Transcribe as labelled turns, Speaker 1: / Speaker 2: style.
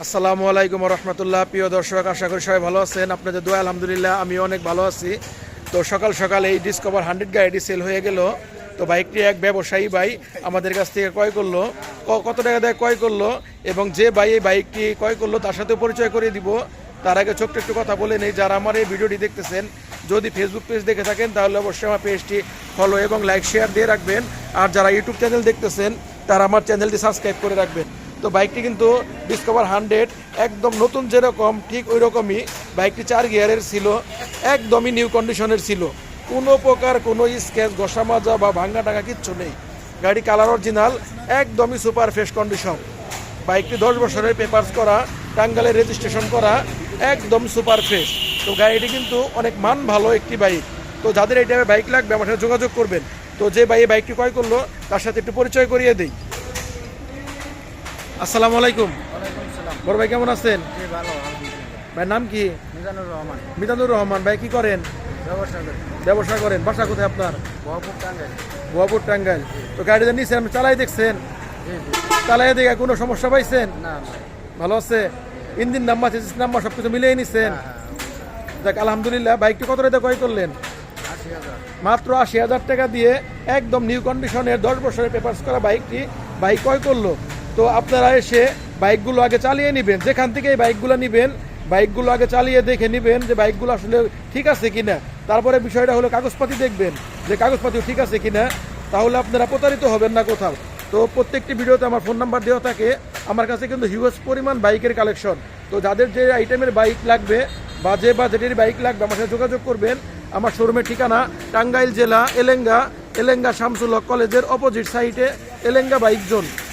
Speaker 1: আসসালামু আলাইকুম রহমতুল্লাহ। প্রিয় দর্শক, আশা করি সবাই ভালো আছেন। আপনাদের দোয়া, আলহামদুলিল্লাহ আমি অনেক ভালো আছি। তো সকাল সকাল এই ডিসকভার হান্ড্রেড গাড়িটি সেল হয়ে গেল। তো বাইকটি এক ব্যবসায়ী ভাই আমাদের কাছ থেকে ক্রয় করল। কত টাকা দেয় ক্রয় করল? এবং যে ভাই এই বাইকটি ক্রয় করল, তার সাথে পরিচয় করে দিব। তার আগে ছোট্ট একটু কথা বলে নেই। যারা আমার এই ভিডিওটি দেখতেছেন, যদি ফেসবুক পেজ দেখে থাকেন, তাহলে অবশ্যই আমার পেজটি ফলো এবং লাইক শেয়ার দিয়ে রাখবেন। আর যারা ইউটিউব চ্যানেল দেখতেছেন, তারা আমার চ্যানেলটি সাবস্ক্রাইব করে রাখবেন। তো বাইকটি কিন্তু ডিসকভার হান্ড্রেড, একদম নতুন যেরকম, ঠিক ওই রকমই বাইকটি চার গিয়ারের ছিল, একদমই নিউ কন্ডিশনের ছিল। কোনো প্রকার কোনো স্কেচ ঘষা মাজা বা ভাঙ্গা টাঙ্গা কিচ্ছু নেই। গাড়ি কালার অরিজিনাল একদমই সুপার ফ্রেশ কন্ডিশন বাইকটি দশ বছরের পেপারস করা, টাঙ্গালে রেজিস্ট্রেশন করা, একদম সুপার ফ্রেশ তো গাড়িটি কিন্তু অনেক মান ভালো একটি বাইক। তো যাদের এই টাইপের বাইক লাগবে, আমার সাথে যোগাযোগ করবেন। তো যে ভাই বাইকটি ক্রয় করল, তার সাথে একটু পরিচয় করিয়ে দিই। আসসালামু আলাইকুম। বড় ভাই কেমন আছেন? ভাই নাম কি?
Speaker 2: মিজানুর রহমান।
Speaker 1: মিতানুর রহমান ভাই কি করেন?
Speaker 2: ব্যবসা
Speaker 1: করেন। বাসা কোথায় আপনার? গোয়াপুর টাঙ্গাইল। তো গাড়িটা নিয়েছেন আপনি চালাই দেখছেন? চালাই দেখে কোনো সমস্যা পাইছেন? ভালো আছে? ইঞ্জিন নাম্বার চেসিস নাম্বার সব কিছু মিলিয়ে নিছেন? দেখ আলহামদুলিল্লাহ। বাইকটি কত রেটে ক্রয় করলেন? মাত্র আশি হাজার টাকা দিয়ে একদম নিউ কন্ডিশনের দশ বছরের পেপার্স করা বাইকটি বাইক ক্রয় করল। তো আপনারা এসে বাইকগুলো আগে চালিয়ে নেবেন। যেখান থেকে এই বাইকগুলো নেবেন, বাইকগুলো আগে চালিয়ে দেখে নেবেন যে বাইকগুলো আসলে ঠিক আছে কিনা। তারপরে বিষয়টা হলো কাগজপাতি দেখবেন যে কাগজপাতি ঠিক আছে কিনা। তাহলে আপনারা প্রতারিত হবেন না কোথাও। তো প্রত্যেকটি ভিডিওতে আমার ফোন নাম্বার দেওয়া থাকে। আমার কাছে কিন্তু হিউজ পরিমাণ বাইকের কালেকশন তো যাদের যে আইটেমের বাইক লাগবে বা যে বাজেটের বাইক লাগবে, আমার সাথে যোগাযোগ করবেন। আমার শোরুমের ঠিকানা টাঙ্গাইল জেলা, এলেঙ্গা এলেঙ্গা শামসুল কলেজের অপোজিট সাইটে এলেঙ্গা বাইক জোন